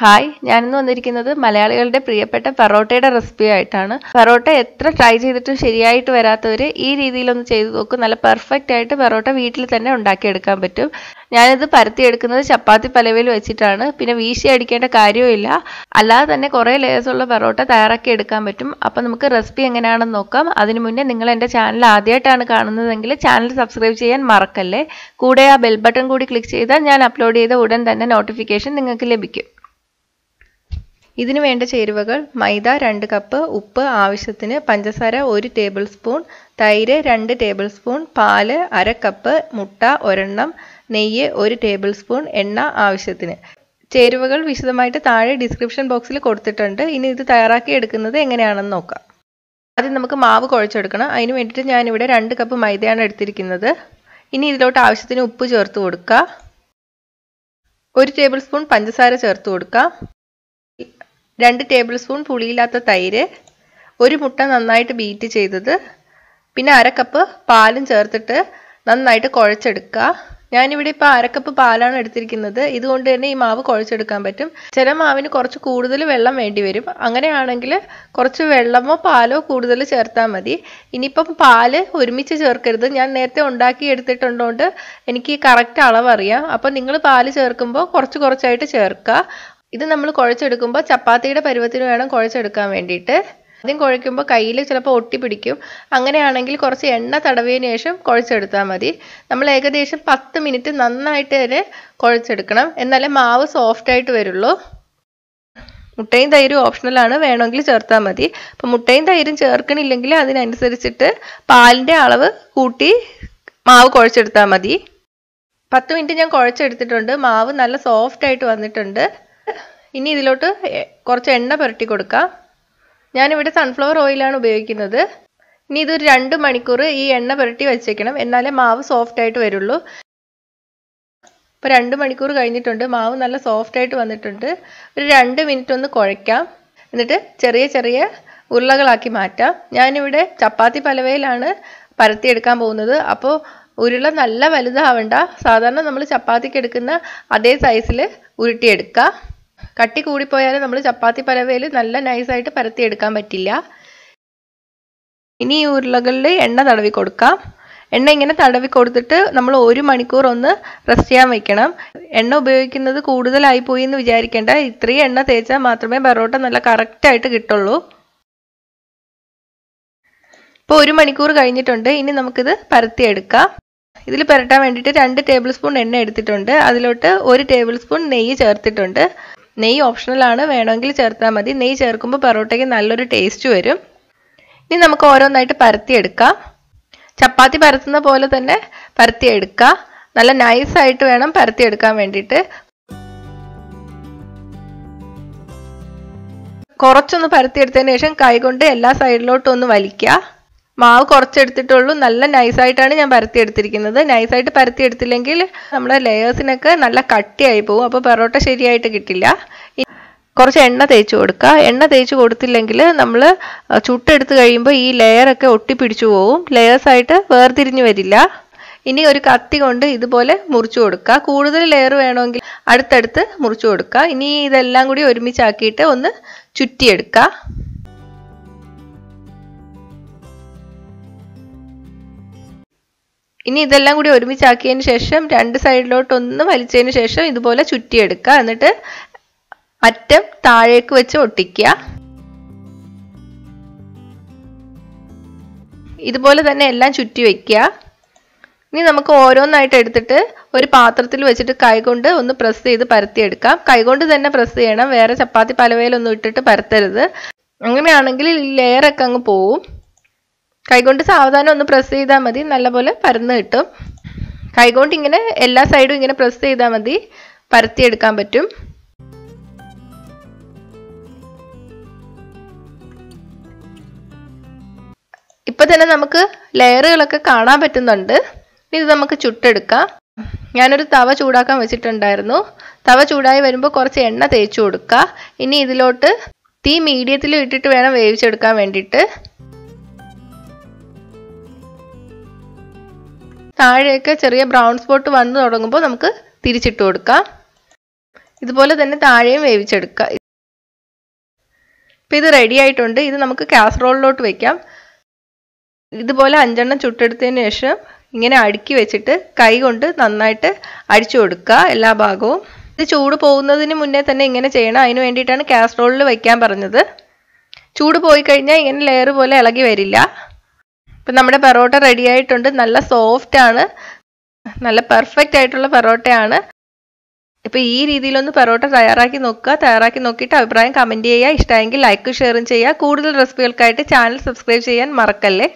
Hi ഞാനിന്ന് വന്നിരിക്കുന്നത് മലയാളികളുടെ പ്രിയപ്പെട്ട പെറോട്ടയുടെ റെസിപ്പി ആയിട്ടാണ്. പെറോട്ട എത്ര ട്രൈ ചെയ്തിട്ടും ശരിയായിട്ട് വരാത്തവർ ഈ രീതിയിലൊന്ന് ചെയ്തു നോക്കും. നല്ല പെർഫെക്റ്റ് ആയിട്ട് പെറോട്ട വീട്ടിൽ തന്നെ ഉണ്ടാക്കിയെടുക്കാൻ പറ്റും. ഞാനിത് പരത്തിയെടുക്കുന്നത് ചപ്പാത്തി പലവയിൽ വെച്ചിട്ടാണ്. പിന്നെ വീശി അടിക്കേണ്ട കാര്യവുമില്ല അല്ലാതെ തന്നെ കുറേ ലേയേഴ്സ് ഉള്ള പെറോട്ട തയ്യാറാക്കി എടുക്കാൻ പറ്റും. അപ്പം നമുക്ക് റെസിപ്പി എങ്ങനെയാണെന്ന് നോക്കാം. അതിനു മുന്നേ നിങ്ങൾ എന്റെ ചാനൽ ആദ്യമായിട്ടാണ് കാണുന്നതെങ്കിൽ ചാനൽ സബ്സ്ക്രൈബ് ചെയ്യാൻ മറക്കല്ലേ. കൂടെ ആ ബെൽ ബട്ടൺ കൂടി ക്ലിക്ക് ചെയ്താൽ ഞാൻ അപ്ലോഡ് ചെയ്ത ഉടൻ തന്നെ നോട്ടിഫിക്കേഷൻ നിങ്ങൾക്ക് ലഭിക്കും. ഇതിനു വേണ്ട ചേരുവകൾ മൈദ രണ്ട് കപ്പ് ഉപ്പ് ആവശ്യത്തിന് പഞ്ചസാര ഒരു ടേബിൾ സ്പൂൺ തൈര് രണ്ട് ടേബിൾ സ്പൂൺ പാൽ അര കപ്പ് മുട്ട ഒരെണ്ണം നെയ്യ് ഒരു ടേബിൾ സ്പൂൺ എണ്ണ ആവശ്യത്തിന്. ചേരുവകൾ വിശദമായിട്ട് താഴെ ഡിസ്ക്രിപ്ഷൻ ബോക്സിൽ കൊടുത്തിട്ടുണ്ട്. ഇനി ഇത് തയ്യാറാക്കി എടുക്കുന്നത് എങ്ങനെയാണെന്ന് നോക്കാം. ആദ്യം നമുക്ക് മാവ് കുഴച്ചെടുക്കണം. അതിന് വേണ്ടിയിട്ട് ഞാനിവിടെ രണ്ട് കപ്പ് മൈദയാണ് എടുത്തിരിക്കുന്നത്. ഇനി ഇതിലോട്ട് ആവശ്യത്തിന് ഉപ്പ് ചേർത്ത് കൊടുക്കുക ഒരു ടേബിൾ സ്പൂൺ പഞ്ചസാര ചേർത്ത് കൊടുക്കുക രണ്ട് ടേബിൾ സ്പൂൺ പുളിയില്ലാത്ത തൈര് ഒരു മുട്ട നന്നായിട്ട് ബീറ്റ് ചെയ്തത് പിന്നെ അര കപ്പ് പാലും ചേർത്തിട്ട് നന്നായിട്ട് കുഴച്ചെടുക്കുക. ഞാനിവിടെ ഇപ്പോൾ അരക്കപ്പ് പാലാണ് എടുത്തിരിക്കുന്നത്. ഇതുകൊണ്ട് തന്നെ ഈ മാവ് കുഴച്ചെടുക്കാൻ പറ്റും. ചില മാവിന് കുറച്ച് കൂടുതൽ വെള്ളം വേണ്ടി വരും. അങ്ങനെയാണെങ്കിൽ കുറച്ച് വെള്ളമോ പാലോ കൂടുതൽ ചേർത്താൽ മതി. ഇനിയിപ്പം പാൽ ഒരുമിച്ച് ചേർക്കരുത്. ഞാൻ നേരത്തെ ഉണ്ടാക്കി എടുത്തിട്ടുണ്ടോണ്ട് എനിക്ക് കറക്റ്റ് അളവറിയാം. അപ്പം നിങ്ങൾ പാൽ ചേർക്കുമ്പോൾ കുറച്ച് കുറച്ചായിട്ട് ചേർക്കുക. ഇത് നമ്മൾ കുഴച്ചെടുക്കുമ്പോൾ ചപ്പാത്തിയുടെ പരുവത്തിന് വേണം കുഴച്ചെടുക്കാൻ വേണ്ടിയിട്ട്. ആദ്യം കുഴയ്ക്കുമ്പോൾ കയ്യിൽ ചിലപ്പോൾ ഒട്ടി പിടിക്കും. അങ്ങനെയാണെങ്കിൽ കുറച്ച് എണ്ണ തടവിയതിന് ശേഷം കുഴച്ചെടുത്താൽ മതി. നമ്മൾ ഏകദേശം പത്ത് മിനിറ്റ് നന്നായിട്ട് തന്നെ കുഴച്ചെടുക്കണം. എന്നാലേ മാവ് സോഫ്റ്റ് ആയിട്ട് വരുള്ളൂ. മുട്ടയും തൈരും ഓപ്ഷണലാണ് വേണമെങ്കിൽ ചേർത്താൽ മതി. അപ്പം മുട്ടയും തൈരും ചേർക്കണില്ലെങ്കിൽ അതിനനുസരിച്ചിട്ട് പാലിന്റെ അളവ് കൂട്ടി മാവ് കുഴച്ചെടുത്താൽ മതി. പത്ത് മിനിറ്റ് ഞാൻ കുഴച്ചെടുത്തിട്ടുണ്ട്. മാവ് നല്ല സോഫ്റ്റ് ആയിട്ട് വന്നിട്ടുണ്ട്. ഇനി ഇതിലോട്ട് കുറച്ച് എണ്ണ പുരട്ടി കൊടുക്കാം. ഞാനിവിടെ സൺഫ്ലവർ ഓയിലാണ് ഉപയോഗിക്കുന്നത്. ഇനി ഇതൊരു രണ്ട് മണിക്കൂർ ഈ എണ്ണ പുരട്ടി വെച്ചേക്കണം. എന്നാലേ മാവ് സോഫ്റ്റ് ആയിട്ട് വരുള്ളൂ. ഇപ്പോൾ രണ്ട് മണിക്കൂർ കഴിഞ്ഞിട്ടുണ്ട്. മാവ് നല്ല സോഫ്റ്റ് ആയിട്ട് വന്നിട്ടുണ്ട്. ഒരു രണ്ട് മിനിറ്റ് ഒന്ന് കുഴയ്ക്കാം. എന്നിട്ട് ചെറിയ ചെറിയ ഉരുളകളാക്കി മാറ്റാം. ഞാനിവിടെ ചപ്പാത്തി പലവയിലാണ് പരത്തിയെടുക്കാൻ പോകുന്നത്. അപ്പോൾ ഉരുള നല്ല വലുതാവണ്ട. സാധാരണ നമ്മൾ ചപ്പാത്തിക്ക് എടുക്കുന്ന അതേ സൈസിൽ ഉരുട്ടിയെടുക്കുക കട്ടി കൂടിപ്പോയാൽ നമ്മൾ ചപ്പാത്തി പരവയിൽ നല്ല നൈസായിട്ട് പരത്തിയെടുക്കാൻ പറ്റില്ല. ഇനി ഈ ഉരുളകളിൽ എണ്ണ തടവി കൊടുക്കാം. എണ്ണ ഇങ്ങനെ തടവി കൊടുത്തിട്ട് നമ്മൾ ഒരു മണിക്കൂർ ഒന്ന് റെസ്റ്റ് ചെയ്യാൻ വെക്കണം. എണ്ണ ഉപയോഗിക്കുന്നത് കൂടുതലായി പോയി എന്ന് വിചാരിക്കേണ്ട. ഇത്രയും എണ്ണ തേച്ചാൽ മാത്രമേ പൊറോട്ട നല്ല കറക്റ്റായിട്ട് കിട്ടുള്ളൂ. ഇപ്പോൾ ഒരു മണിക്കൂർ കഴിഞ്ഞിട്ടുണ്ട്. ഇനി നമുക്കിത് പരത്തിയെടുക്കാം ഇതിൽ പുരട്ടാൻ വേണ്ടിയിട്ട് രണ്ട് ടേബിൾ സ്പൂൺ എണ്ണ എടുത്തിട്ടുണ്ട്. അതിലോട്ട് ഒരു ടേബിൾ സ്പൂൺ നെയ്യ് ചേർത്തിട്ടുണ്ട്. നെയ്യ് ആണ്. വേണമെങ്കിൽ ചേർത്താൽ മതി. നെയ്യ് ചേർക്കുമ്പോൾ പൊറോട്ടയ്ക്ക് നല്ലൊരു ടേസ്റ്റ് വരും. ഇനി നമുക്ക് ഓരോന്നായിട്ട് പരത്തിയെടുക്കാം. ചപ്പാത്തി പരത്തുന്ന പോലെ തന്നെ പരത്തിയെടുക്കുക നല്ല നൈസായിട്ട് വേണം പരത്തിയെടുക്കാൻ വേണ്ടിയിട്ട്. കുറച്ചൊന്ന് പരത്തിയെടുത്തതിന് ശേഷം കൈകൊണ്ട് എല്ലാ സൈഡിലോട്ടും ഒന്ന് വലിക്കുക മാവ് കുറച്ചെടുത്തിട്ടുള്ളൂ. നല്ല നൈസായിട്ടാണ് ഞാൻ പരത്തി പരത്തിയെടുത്തിരിക്കുന്നത് നൈസായിട്ട് പരത്തിയെടുത്തില്ലെങ്കിൽ നമ്മുടെ ലെയേഴ്സിനൊക്കെ നല്ല കട്ടിയായി പോകും അപ്പോൾ പെറോട്ട ശരിയായിട്ട് കിട്ടില്ല. കുറച്ച് എണ്ണ തേച്ച് കൊടുക്കുക. എണ്ണ തേച്ച് കൊടുത്തില്ലെങ്കിൽ നമ്മൾ ചുട്ടെടുത്ത് കഴിയുമ്പോൾ ഈ ലെയറൊക്കെ ഒട്ടിപ്പിടിച്ചു പോവും. ലെയേഴ്സായിട്ട് വേർതിരിഞ്ഞു വരില്ല. ഇനി ഒരു കത്തി കൊണ്ട് ഇതുപോലെ മുറിച്ചു കൊടുക്കുക. കൂടുതൽ ലെയർ വേണമെങ്കിൽ അടുത്തടുത്ത് മുറിച്ചു കൊടുക്കുക. ഇനി ഇതെല്ലാം കൂടി ഒരുമിച്ചാക്കിയിട്ട് ഒന്ന് ചുറ്റിയെടുക്കുക. ഇനി ഇതെല്ലാം കൂടി ഒരുമിച്ചാക്കിയതിന് ശേഷം രണ്ട് സൈഡിലോട്ട് ഒന്ന് വലിച്ചതിന് ശേഷം ഇതുപോലെ ചുറ്റിയെടുക്കുക. എന്നിട്ട് അറ്റം താഴേക്ക് വെച്ച് ഒട്ടിക്കുക. ഇതുപോലെ തന്നെ എല്ലാം ചുറ്റി വയ്ക്കുക ഇനി നമുക്ക് ഓരോന്നായിട്ട് എടുത്തിട്ട് ഒരു പാത്രത്തിൽ വെച്ചിട്ട് കൈകൊണ്ട് ഒന്ന് പ്രസ് ചെയ്ത് പരത്തിയെടുക്കാം. കൈകൊണ്ട് തന്നെ പ്രസ് ചെയ്യണം. വേറെ ചപ്പാത്തി പലവയിലൊന്നും ഇട്ടിട്ട് പരത്തരുത്. അങ്ങനെയാണെങ്കിൽ ലെയറൊക്കെ അങ്ങ് പോവും. കൈകൊണ്ട് സാവധാനം ഒന്ന് പ്രസ് ചെയ്താൽ മതി. നല്ലപോലെ പരന്ന് കിട്ടും. കൈകൊണ്ട് ഇങ്ങനെ എല്ലാ സൈഡും ഇങ്ങനെ പ്രസ് ചെയ്താൽ മതി. പരത്തിയെടുക്കാൻ പറ്റും. ഇപ്പൊ തന്നെ നമുക്ക് ലെയറുകളൊക്കെ കാണാൻ പറ്റുന്നുണ്ട്. ഇത് നമുക്ക് ചുട്ടെടുക്കാം. ഞാനൊരു തവ ചൂടാക്കാൻ വെച്ചിട്ടുണ്ടായിരുന്നു. തവ ചൂടായി വരുമ്പോൾ കുറച്ച് എണ്ണ തേച്ചു കൊടുക്കുക ഇനി ഇതിലോട്ട് തീ മീഡിയത്തിൽ ഇട്ടിട്ട് വേണം വേവിച്ചെടുക്കാൻ വേണ്ടിയിട്ട്. താഴെയൊക്കെ ചെറിയ ബ്രൗൺ സ്പോട്ട് വന്നു തുടങ്ങുമ്പോൾ നമുക്ക് തിരിച്ചിട്ട് കൊടുക്കാം. ഇതുപോലെ തന്നെ താഴെയും വേവിച്ചെടുക്കുക ഇപ്പം ഇത് റെഡി ആയിട്ടുണ്ട്. ഇത് നമുക്ക് കാസറോളിലോട്ട് വെക്കാം. ഇതുപോലെ അഞ്ചെണ്ണം ചുട്ടെടുത്തതിന് ശേഷം ഇങ്ങനെ അടുക്കി വെച്ചിട്ട് കൈ കൊണ്ട് നന്നായിട്ട് അടിച്ചു കൊടുക്കുക എല്ലാ ഭാഗവും. ഇത് ചൂട് പോകുന്നതിന് മുന്നേ തന്നെ ഇങ്ങനെ ചെയ്യണം. അതിന് വേണ്ടിയിട്ടാണ് കാസറോളിൽ വയ്ക്കാൻ പറഞ്ഞത്. ചൂട് പോയി കഴിഞ്ഞാൽ ഇങ്ങനെ ലെയർ പോലെ ഇളകി വരില്ല. ഇപ്പം നമ്മുടെ പെറോട്ട റെഡി ആയിട്ടുണ്ട്. നല്ല സോഫ്റ്റ് ആണ്. നല്ല പെർഫെക്റ്റ് ആയിട്ടുള്ള പെറോട്ടയാണ്. ഇപ്പം ഈ രീതിയിലൊന്ന് പെറോട്ട തയ്യാറാക്കി നോക്കുക. തയ്യാറാക്കി നോക്കിയിട്ട് അഭിപ്രായം കമന്റ് ചെയ്യുക. ഇഷ്ടമായെങ്കിൽ ലൈക്ക് ഷെയറും ചെയ്യുക. കൂടുതൽ റെസിപ്പികൾക്കായിട്ട് ചാനൽ സബ്സ്ക്രൈബ് ചെയ്യാൻ മറക്കല്ലേ?